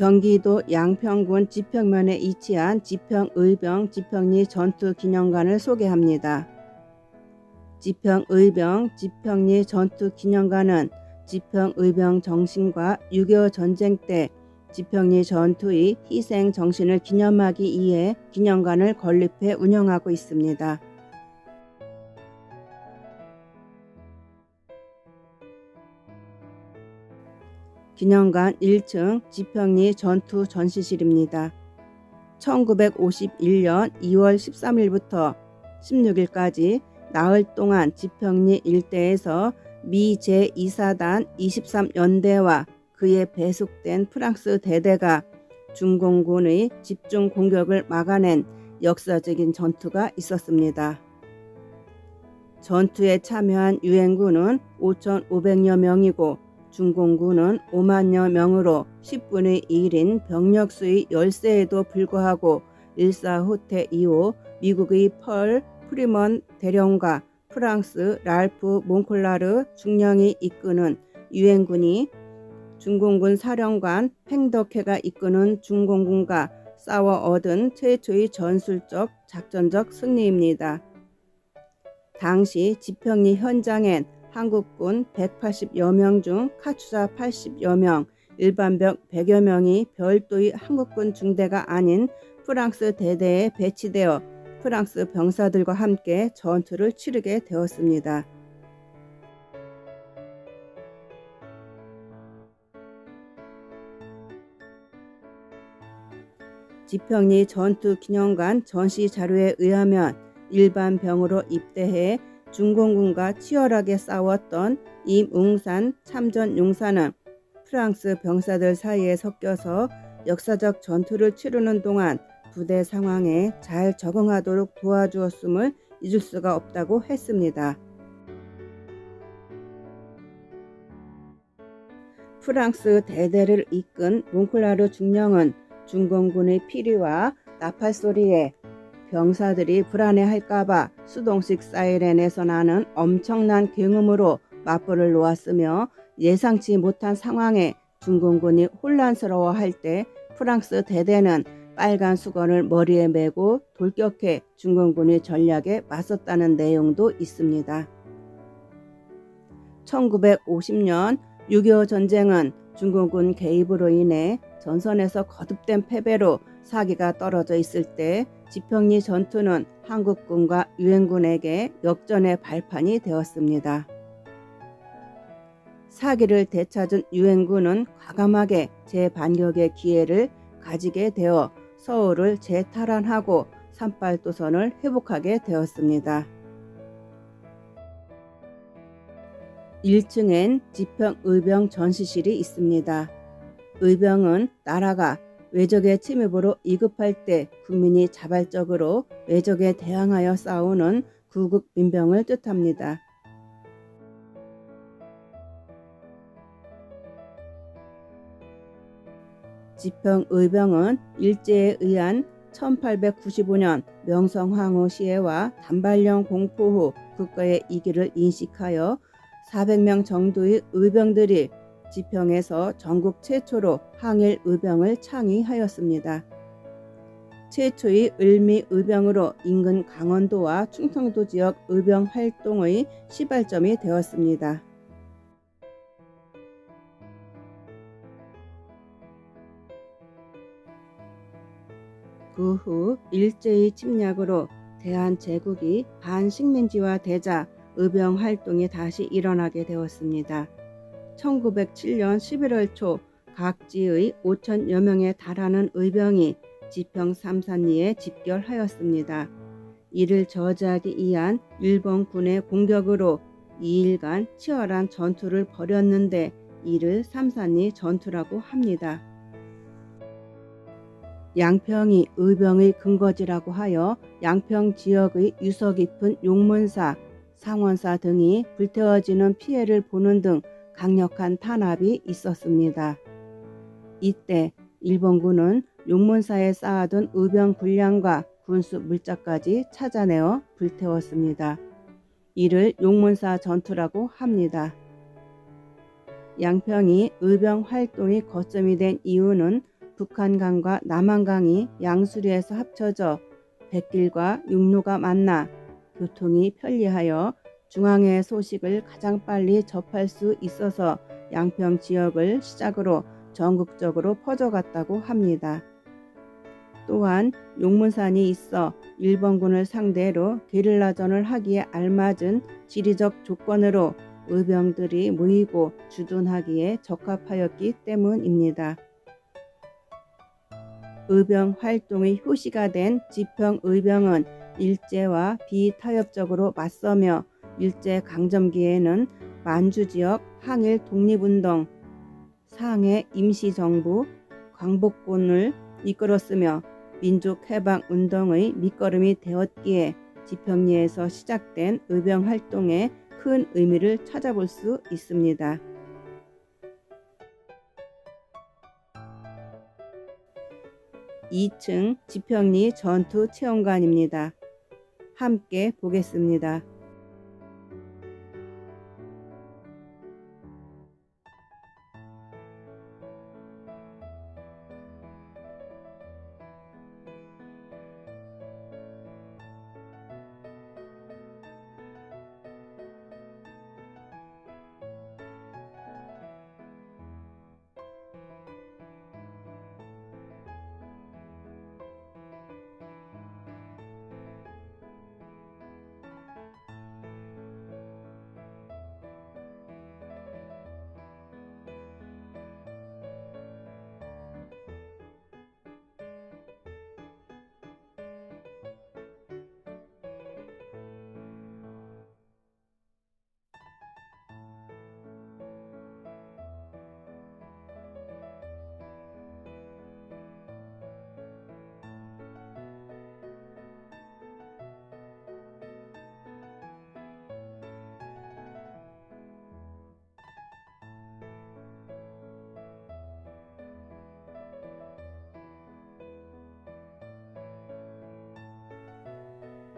경기도 양평군 지평면에 위치한 지평의병 지평리 전투기념관을 소개합니다. 지평의병 지평리 전투기념관은 지평의병 정신과 6.25 전쟁 때 지평리 전투의 희생 정신을 기념하기 위해 기념관을 건립해 운영하고 있습니다. 기념관 1층 지평리 전투 전시실입니다. 1951년 2월 13일부터 16일까지 나흘 동안 지평리 일대에서 미 제2사단 23연대와 그에 배속된 프랑스 대대가 중공군의 집중 공격을 막아낸 역사적인 전투가 있었습니다. 전투에 참여한 유엔군은 5,500여 명이고 중공군은 5만여 명으로 10분의 1인 병력수의 열세에도 불구하고 일사 후퇴 이후 미국의 펄 프리먼 대령과 프랑스 랄프 몽콜라르 중령이 이끄는 유엔군이 중공군 사령관 팽덕회가 이끄는 중공군과 싸워 얻은 최초의 전술적 작전적 승리입니다. 당시 지평리 현장엔 한국군 180여 명 중 카투사 80여 명, 일반병 100여 명이 별도의 한국군 중대가 아닌 프랑스 대대에 배치되어 프랑스 병사들과 함께 전투를 치르게 되었습니다. 지평리 전투 기념관 전시 자료에 의하면 일반 병으로 입대해 중공군과 치열하게 싸웠던 임웅산 참전 용사는 프랑스 병사들 사이에 섞여서 역사적 전투를 치르는 동안 부대 상황에 잘 적응하도록 도와주었음을 잊을 수가 없다고 했습니다. 프랑스 대대를 이끈 몽클라르 중령은 중공군의 피리와 나팔 소리에 병사들이 불안해할까봐 수동식 사이렌에서 나는 엄청난 경음으로 맞불을 놓았으며 예상치 못한 상황에 중공군이 혼란스러워할 때 프랑스 대대는 빨간 수건을 머리에 메고 돌격해 중공군의 전략에 맞섰다는 내용도 있습니다. 1950년 6.25 전쟁은 중공군 개입으로 인해 전선에서 거듭된 패배로 사기가 떨어져 있을 때 지평리 전투는 한국군과 유엔군에게 역전의 발판이 되었습니다. 사기를 되찾은 유엔군은 과감하게 재반격의 기회를 가지게 되어 서울을 재탈환하고 산발도선을 회복하게 되었습니다. 1층엔 지평 의병 전시실이 있습니다. 의병은 나라가 외적의 침입으로 이급할 때 국민이 자발적으로 외적에 대항하여 싸우는 구국 민병을 뜻합니다. 지평 의병은 일제에 의한 1895년 명성황후 시해와 단발령 공포 후 국가의 이기를 인식하여 400명 정도의 의병들이 지평에서 전국 최초로 항일 의병을 창의하였습니다. 최초의 을미 의병으로 인근 강원도와 충청도 지역 의병 활동의 시발점이 되었습니다. 그 후 일제의 침략으로 대한제국이 반식민지화 되자 의병 활동이 다시 일어나게 되었습니다. 1907년 11월 초 각지의 5천여 명에 달하는 의병이 지평 삼산리에 집결하였습니다. 이를 저지하기 위한 일본군의 공격으로 2일간 치열한 전투를 벌였는데 이를 삼산리 전투라고 합니다. 양평이 의병의 근거지라고 하여 양평 지역의 유서 깊은 용문사, 상원사 등이 불태워지는 피해를 보는 등 강력한 탄압이 있었습니다. 이때 일본군은 용문사에 쌓아둔 의병 군량과 군수 물자까지 찾아내어 불태웠습니다. 이를 용문사 전투라고 합니다. 양평이 의병 활동이 거점이 된 이유는 북한강과 남한강이 양수리에서 합쳐져 백길과 육로가 만나 교통이 편리하여 중앙의 소식을 가장 빨리 접할 수 있어서 양평 지역을 시작으로 전국적으로 퍼져갔다고 합니다. 또한 용문산이 있어 일본군을 상대로 게릴라전을 하기에 알맞은 지리적 조건으로 의병들이 모이고 주둔하기에 적합하였기 때문입니다. 의병 활동의 효시가 된 지평 의병은 일제와 비타협적으로 맞서며 일제 강점기에는 만주 지역 항일 독립운동, 상해 임시정부, 광복군을 이끌었으며 민족해방 운동의 밑거름이 되었기에 지평리에서 시작된 의병 활동에 큰 의미를 찾아볼 수 있습니다. 2층 지평리 전투 체험관입니다. 함께 보겠습니다.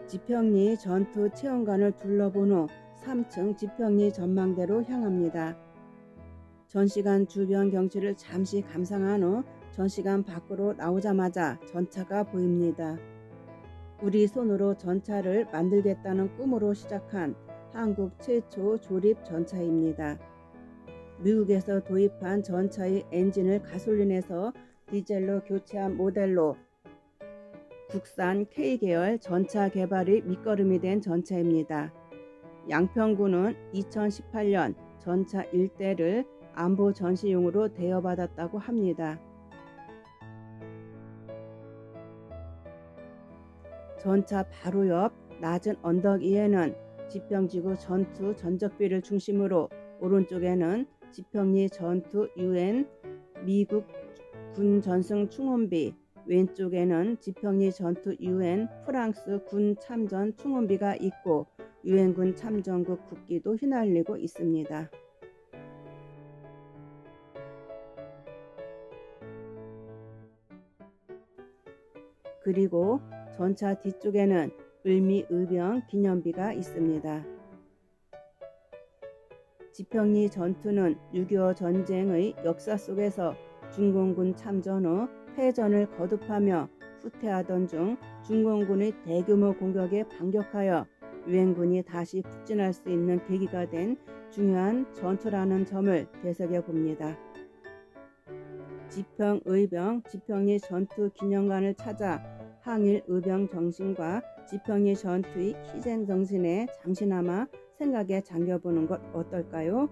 지평리 전투 체험관을 둘러본 후 3층 지평리 전망대로 향합니다. 전시관 주변 경치를 잠시 감상한 후 전시관 밖으로 나오자마자 전차가 보입니다. 우리 손으로 전차를 만들겠다는 꿈으로 시작한 한국 최초 조립 전차입니다. 미국에서 도입한 전차의 엔진을 가솔린에서 디젤로 교체한 모델로 국산 K계열 전차 개발의 밑거름이 된 전차입니다. 양평군은 2018년 전차 1대를 안보 전시용으로 대여받았다고 합니다. 전차 바로 옆 낮은 언덕 위에는 지평지구 전투 전적비를 중심으로 오른쪽에는 지평리 전투 UN 미국 군 전승 충원비 왼쪽에는 지평리 전투 UN 프랑스 군 참전 충원비가 있고 유엔군 참전국 국기도 휘날리고 있습니다. 그리고 전차 뒤쪽에는 을미 의병 기념비가 있습니다. 지평리 전투는 6.25 전쟁의 역사 속에서 중공군 참전 후 패전을 거듭하며 후퇴하던 중 중공군의 대규모 공격에 반격하여 유엔군이 다시 북진할 수 있는 계기가 된 중요한 전투라는 점을 되새겨 봅니다. 지평 의병 지평리 전투 기념관을 찾아 항일 의병 정신과 지평리 전투의 희생 정신에 잠시나마 생각에 잠겨보는 것 어떨까요?